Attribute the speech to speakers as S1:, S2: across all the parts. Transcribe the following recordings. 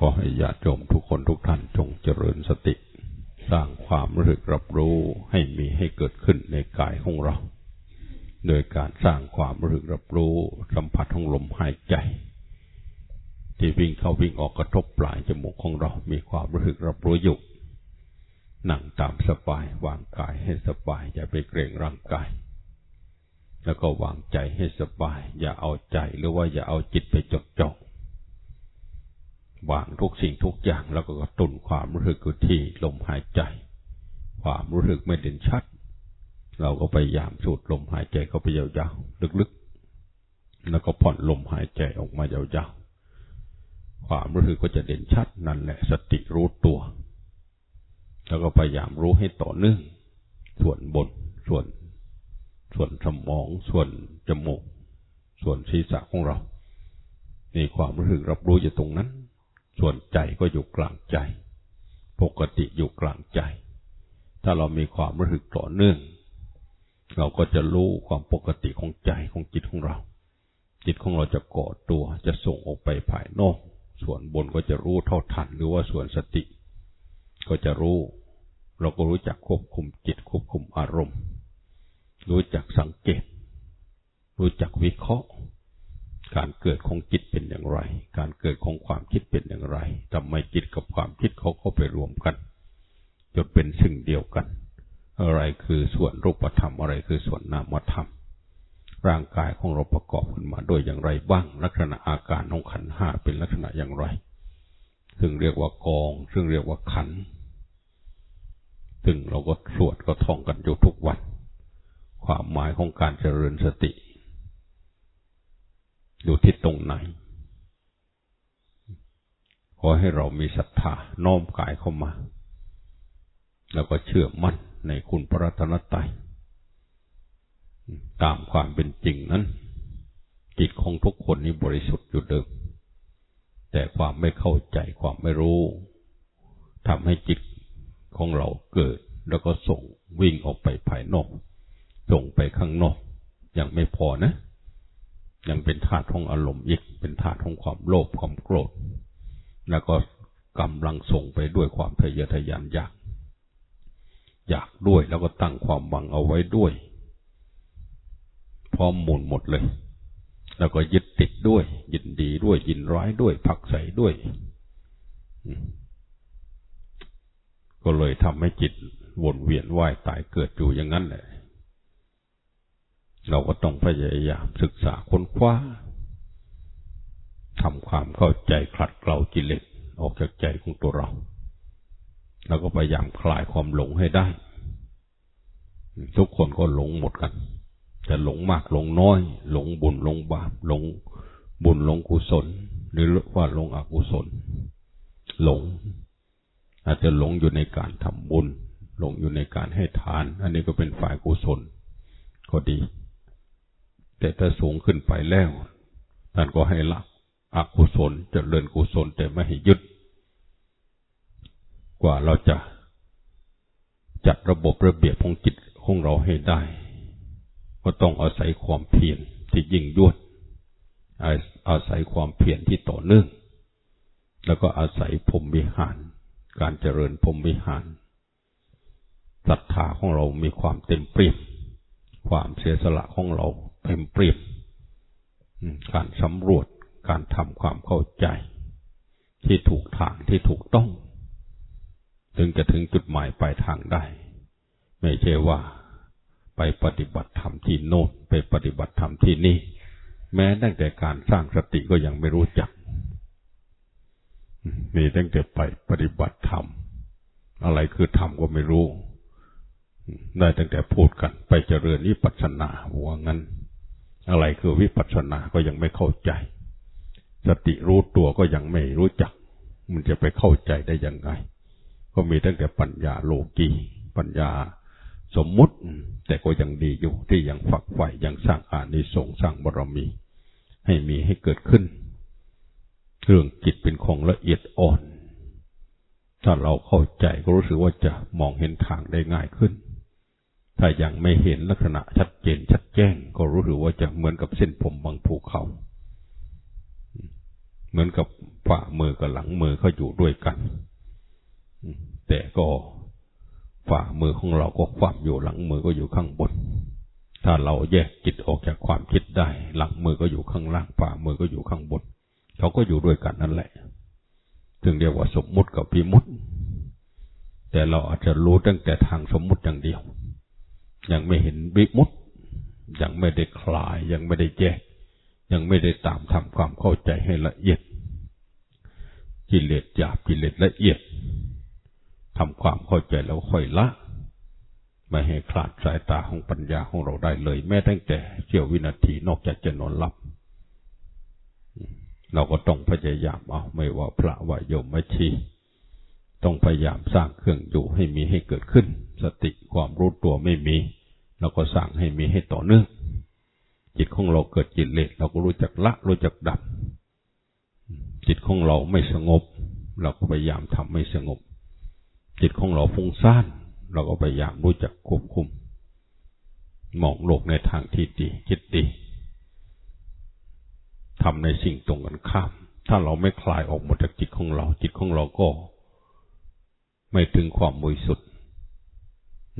S1: ขอให้ญาติโยมทุกคนทุกท่านจงเจริญสติ สร้างความรู้สึกรับรู้ให้มีให้เกิดขึ้นในกายของเรา โดยการสร้างความรู้สึกรับรู้สัมผัสของลมหายใจ ที่วิ่งเข้าวิ่งออกกระทบปลายจมูกของเรา มีความรู้สึกรับรู้อยู่นั่งตามสบายวางกายให้สบาย อย่าไปเกรงร่างกาย แล้วก็วางใจให้สบาย อย่าเอาใจหรือว่าอย่าเอาจิตไปจดจ่อ วางทุกสิ่งทุกอย่างแล้วก็กระตุ้นความรู้สึกที่ลมหายใจ ความรู้สึกไม่เด่นชัด เราก็พยายามสูดลมหายใจเข้าไปยาวๆลึกๆ แล้วก็ผ่อนลมหายใจออกมายาวๆ ความรู้สึกก็จะเด่นชัดนั่นแหละสติรู้ตัว แล้วก็พยายามรู้ให้ต่อเนื่อง ส่วนบนส่วน ส่วนสมอง ส่วนจมูก ส่วนศีรษะของเรามีความรู้สึกรับรู้อยู่ตรงนั้น ส่วนใจก็อยู่กลางใจ ปกติอยู่กลางใจ ถ้าเรามีความรู้สึกต่อเนื่อง เราก็จะรู้ความปกติของใจของจิตของเรา จิตของเราจะก่อตัวจะส่งออกไปภายนอก ส่วนบนก็จะรู้เท่าทันหรือว่าส่วนสติ ก็จะรู้ เราก็รู้จักควบคุมจิตควบคุมอารมณ์ รู้จักสังเกต รู้จักวิเคราะห์ การเกิดของจิตเป็นอย่างไร การเกิดของความคิดเป็นอย่างไรทำไมจิตกับความคิดเขาเข้าไปรวมกันจนเป็นสิ่งเดียวกัน อะไรคือส่วนรูปธรรม อะไรคือส่วนนามธรรม ร่างกายของเราประกอบขึ้นมาโดยอย่างไรบ้าง ลักษณะอาการของขันห้าเป็นลักษณะอย่างไร ซึ่งเรียกว่ากอง ซึ่งเรียกว่าขัน ซึ่งเราก็สวดก็ท่องกันอยู่ทุกวัน ความหมายของการเจริญสติ อยู่ที่ตรงไหน ขอให้เรามีศรัทธาน้อมกายเข้ามา แล้วก็เชื่อมั่นในคุณพระรัตนตรัยตามความเป็นจริงนั้น จิตของทุกคนนี้บริสุทธิ์อยู่เดิม แต่ความไม่เข้าใจความไม่รู้ทำให้จิตของเราเกิด แล้วก็ส่งวิ่งออกไปภายนอก ส่งไปข้างนอก ยังไม่พอนะ ยังเป็นธาตุของอารมณ์อีก เป็นธาตุของความโลภความโกรธ แล้วก็กำลังส่งไปด้วยความทะเยอทะยานอยาก อยากด้วยแล้วก็ตั้งความหวังเอาไว้ด้วย พร้อมหมุนหมดเลย แล้วก็ยึดติดด้วย ยินดีด้วย ยินร้ายด้วย ผักใส่ด้วย ก็เลยทำให้จิตวนเวียนว่ายตายเกิดอยู่อย่างนั้นแหละ เราก็ต้องพยายามศึกษาค้นคว้าทำความเข้าใจคลัดเกลากิเลสออกจากใจของตัวเรา แล้วก็พยายามคลายความหลงให้ได้ ทุกคนก็หลงหมดกัน จะหลงมากหลงน้อย หลงบุญหลงบาปหลงบุญหลงกุศล หรือว่าหลงอกุศล หลง อาจจะหลงอยู่ในการทำบุญ หลงอยู่ในการให้ทาน อันนี้ก็เป็นฝ่ายกุศลก็ดี แต่ถ้าสูงขึ้นไปแล้วท่านก็ให้ละอกุศลจเจริญกุศลแต่ไม่ให้ยึด กว่าเราจะจัดระบบระเบียบของจิตของเราให้ได้ ก็ต้องอาศัยความเพียรที่ยิ่งยวด อาศัยความเพียรที่ต่อเนื่อง แล้วก็อาศัยพรมวิหาร การเจริญพรมวิหารศรัทธาของเรามีความเต็มเปี่ยม ความเสียสละของเรา เต็มเปรียบการสำรวจการทำความเข้าใจ ที่ถูกทางที่ถูกต้อง ถึงจะถึงจุดหมายปลายทางได้ ไม่ใช่ว่าไปปฏิบัติธรรมที่โน้นไปปฏิบัติธรรมที่นี่ แม้ตั้งแต่การสร้างสติก็ยังไม่รู้จักมีตั้งแต่ไปปฏิบัติธรรม อะไรคือธรรมก็ไม่รู้ ได้ตั้งแต่พูดกันไปเจริญนิพพานาว่างั้น อะไรคือวิปัสสนาก็ยังไม่เข้าใจ สติรู้ตัวก็ยังไม่รู้จัก มันจะไปเข้าใจได้ยังไง ก็มีตั้งแต่ปัญญาโลกีปัญญาสมมุติ แต่ก็ยังดีอยู่ที่ยังฝักใฝ่ยังสร้างอานิสงส์สร้างบารมี ให้มีให้เกิดขึ้น เรื่องจิตเป็นของละเอียดอ่อน ถ้าเราเข้าใจก็รู้สึกว่าจะมองเห็นทางได้ง่ายขึ้น ถ้ายังไม่เห็นลักษณะชัดเจนชัดแจ้ง ก็รู้สึกว่าจะเหมือนกับเส้นผมบางภูเขา เหมือนกับฝ่ามือกับหลังมือเขาอยู่ด้วยกัน แต่ก็ฝ่ามือของเราก็ความอยู่หลังมือก็อยู่ข้างบน ถ้าเราแยกจิตออกจากความคิดได้ หลังมือก็อยู่ข้างล่างฝ่ามือก็อยู่ข้างบน เขาก็อยู่ด้วยกันนั่นแหละถึงเรียกว่าสมมุติกับพิมุติ แต่เราอาจจะรู้ตั้งแต่ทางสมมุติอย่างเดียว ยังไม่เห็นวิมุตยังไม่ได้คลาย ยังไม่ได้แยก ยังไม่ได้ตามทำความเข้าใจให้ละเอียด กิเลสหยาบกิเลสละเอียดทำความเข้าใจแล้วค่อยละไม่ให้คลาดสายตาของปัญญาของเราได้เลย แม้ตั้งแต่เสี้ยววินาทีนอกจากจะนอนหลับ เราก็ต้องพยายามเอาไม่ว่าพระว่าโยมไม่ชี ต้องพยายามสร้างเครื่องอยู่ให้มีให้เกิดขึ้น สติความรู้ตัวไม่มีเราก็สร้างให้มีให้ต่อเนื่อง จิตของเราเกิดจิตเลสเราก็รู้จักละรู้จักดับ จิตของเราไม่สงบ เราก็พยายามทำให้สงบ จิตของเราฟุ้งซ่าน เราก็พยายามรู้จักควบคุมมองโลกในทางที่ดีคิดดีทำในสิ่งตรงกันข้าม ถ้าเราไม่คลายออกหมดจากจิตของเรา จิตของเราก็ ไม่ถึงความบริสุทธิ์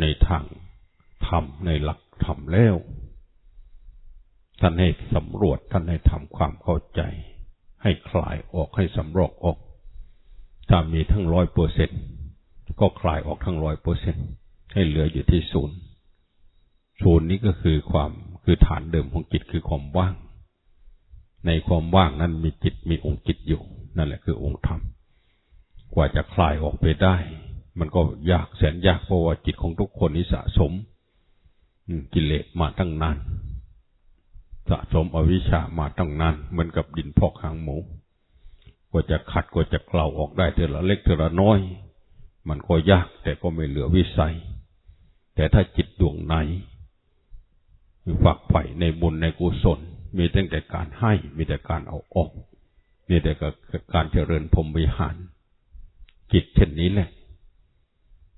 S1: ในทางธรรมในหลักธรรมแล้ว ท่านให้สำรวจท่านให้ทำความเข้าใจ ให้คลายออกให้สำรอกออก ถ้ามีทั้งร้อยเปอร์เซ็นต์ก็คลายออกทั้งร้อยเปอร์เซ็นให้เหลืออยู่ที่ศูนย์ศูนย์นี้ก็คือความคือฐานเดิมของจิตคือความว่าง ในความว่างนั้นมีจิตมีองค์จิตอยู่ นั่นแหละคือองค์ธรรม กว่าจะคลายออกไปได้ มันก็ยากแสนยากเพราะว่าจิตของทุกคนนี้สะสมกิเลสมาตั้งนาน สะสมอวิชชามาตั้งนาน เหมือนกับดินพอกหางหมูกว่าจะขัดกว่าจะเกลาออกได้เทละเล็กเทละน้อย มันก็ยากแต่ก็ไม่เหลือวิสัย แต่ถ้าจิตดวงไหนฝักใฝ่ในบุญในกุศล มีตั้งแต่การให้ มีแต่การเอาออก มีแต่การเจริญพรมวิหาร จิตเช่นนี้แหละ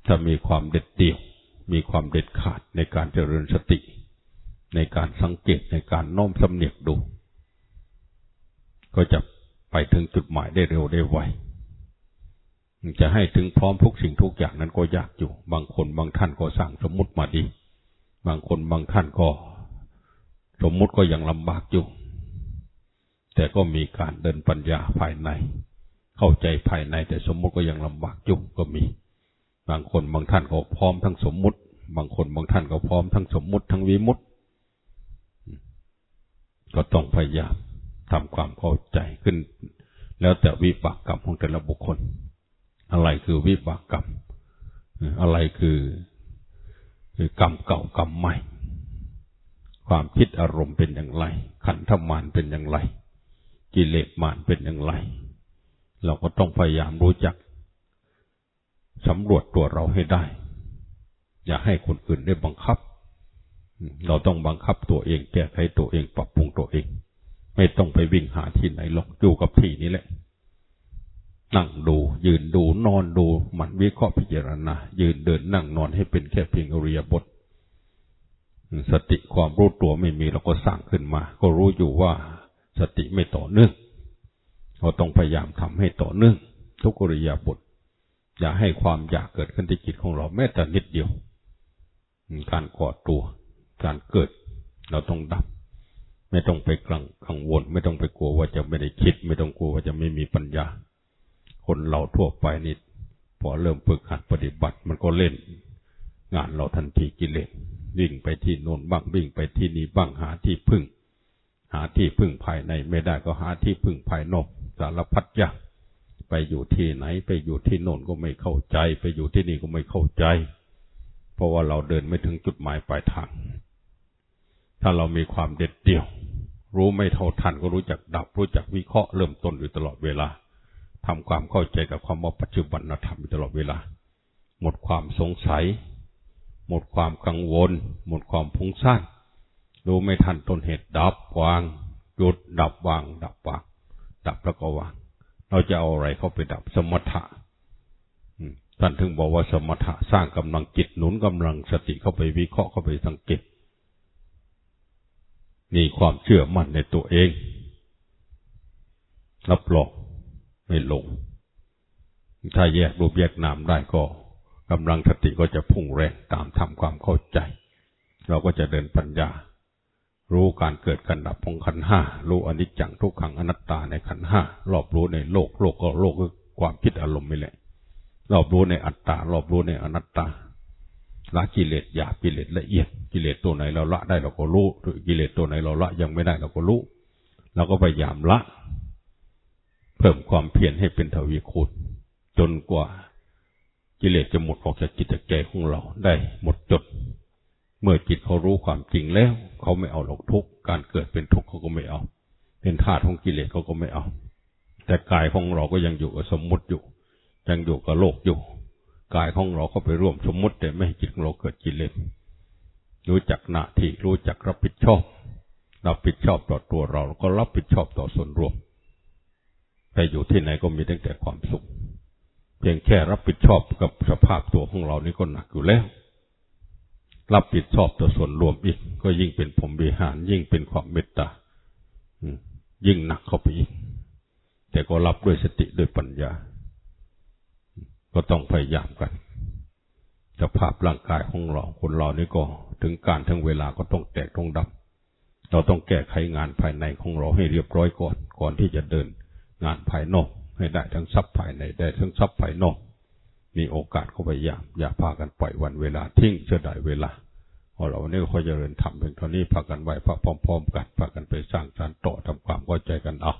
S1: ถ้ามีความเด็ดเดี่ยว มีความเด็ดขาดในการเจริญสติ ในการสังเกตในการน้อมสำเนียกดู ก็จะไปถึงจุดหมายได้เร็วได้ไวจะให้ถึงพร้อมทุกสิ่งทุกอย่างนั้นก็ยากอยู่ บางคนบางท่านก็สั่งสมมติมาดี บางคนบางท่านก็ สมมติก็ยังลำบากอยู่ แต่ก็มีการเดินปัญญาภายใน เข้าใจภายในแต่สมมุติก็ยังลำบากอยู่ก็มี บางคนบางท่านก็พร้อมทั้งสมมุติ บางคนบางท่านก็พร้อมทั้งสมมุติทั้งวิมุติ ก็ต้องพยายามทำความเข้าใจขึ้น แล้วแต่วิปากกรรมของแต่ละบุคคล อะไรคือวิบากกรรม อะไรคือคือกรรมเก่ากรรมใหม่ ความคิดอารมณ์เป็นอย่างไร ขันธมานเป็นอย่างไร กิเลสมานเป็นอย่างไร เราก็ต้องพยายามรู้จักสำรวจตัวเราให้ได้ อย่าให้คนอื่นได้บังคับ เราต้องบังคับตัวเอง แก้ไขตัวเอง ปรับปรุงตัวเอง ไม่ต้องไปวิ่งหาที่ไหนหรอกอยู่กับที่นี้แหละ นั่งดู ยืนดู นอนดู มันวิเคราะห์พิจารณา ยืนเดินนั่งนอนให้เป็นแค่เพียงอริยบท สติความรู้ตัวไม่มีเราก็สร้างขึ้นมา ก็รู้อยู่ว่าสติไม่ต่อเนื่อง เราต้องพยายามทำให้ต่อเนื่องทุกอริยบท อย่าให้ความอยากเกิดขึ้นที่จิตของเราแม้แต่นิดเดียว การก่อตัว การเกิด เราต้องดับ ไม่ต้องไปกลังกังวล ไม่ต้องไปกลัวว่าจะไม่ได้คิด ไม่ต้องกลัวว่าจะไม่มีปัญญา คนเราทั่วไปนี่พอเริ่มฝึกหัดปฏิบัติมันก็เล่น งานเราทันทีกิเลสวิ่งไปที่โน่นบ้างวิ่งไปที่นี่บ้างหาที่พึ่ง หาที่พึ่งภายในไม่ได้ก็หาที่พึ่งภายนอก สารพัดอย่างไปอยู่ที่ไหน ไปอยู่ที่โน่นก็ไม่เข้าใจ ไปอยู่ที่นี่ก็ไม่เข้าใจ เพราะว่าเราเดินไม่ถึงจุดหมายปลายทาง ถ้าเรามีความเด็ดเดี่ยว รู้ไม่เท่าทันก็รู้จักดับ รู้จักวิเคราะห์เริ่มต้นอยู่ตลอดเวลาทำความเข้าใจกับความว่าปัจจุบันธรรมตลอดเวลา หมดความสงสัย หมดความกังวล หมดความพุ่งสร้างรู้ไม่ทันต้นเหตุดับวางหยุดดับวาง ดับวาง ดับแล้วก็วางเราจะเอาอะไรเข้าไปดับสมถะท่านถึงบอกว่าสมถะสร้างกำลังจิตหนุนกำลังสติเข้าไปวิเคราะห์เข้าไปสังเกตนี่ความเชื่อมั่นในตัวเอง รับรองไม่หลง ถ้าแยกรูปแยกนามได้ก็กำลังสติก็จะพุ่งแรงตามทำความเข้าใจ เราก็จะเดินปัญญา รู้การเกิดการดับของขันห้ารู้อนิจจังทุกขังอนัตตาในขันห้ารอบรู้ในโลกโลกก็โลกคือความคิดอารมณ์ไม่แหละรอบรู้ในอัตตารอบรู้ในอนัตตาละกิเลสหยาบกิเลสละเอียดกิเลสตัวไหนเราละได้เราก็รู้กิเลสตัวไหนเราละยังไม่ได้เราก็รู้เราก็พยายามละ เพิ่มความเพียรให้เป็นทวีคูณจนกว่ากิเลสจะหมดออกจากจิตใจของเราได้หมดจด เมื่อจิตเขารู้ความจริงแล้ว เขาไม่เอาหรอกทุกการเกิดเป็นทุกข์เขาก็ไม่เอา เป็นธาตุของกิเลสเขาก็ไม่เอา แต่กายของเราก็ยังอยู่กับสมมุติอยู่ ยังอยู่กับโลกอยู่ กายของเราก็ไปร่วมสมมุติแต่ไม่ให้จิตของเราเกิดกิเลสรู้จักหน้าที่รู้จักรับผิดชอบรับผิดชอบต่อตัวเราก็รับผิดชอบต่อส่วนรวมไปอยู่ที่ไหนก็มีตั้งแต่ความสุข เพียงแค่รับผิดชอบกับสภาพตัวของเรานี่ก็หนักอยู่แล้ว รับผิดชอบต่อส่วนรวมอีก ก็ยิ่งเป็นผมบิหาร ยิ่งเป็นความเมตตายิ่งหนักเข้าไปอีก แต่ก็รับด้วยสติด้วยปัญญา ก็ต้องพยายามกันสภาพร่างกายของเราคนเรานี่ก็ถึงการทั้งเวลาก็ต้องแตกต้องดับ เราต้องแก้ไขงานภายในของเราให้เรียบร้อยก่อน ก่อนที่จะเดินงานภายนอกให้ได้ทั้งทรัพย์ภายในได้ทั้งทรัพย์ภายนอก มีโอกาสเข้าไปอยามอย่าพากันปล่อยวันเวลาทิ้งเสียดายเวลาพอเราวันนี้ค่อยเจริญทำเป็นตอนนี้พากันไหวพระพร้อม ๆ กันพากันไปสร้างสารต่อทำความเข้าใจกันเอา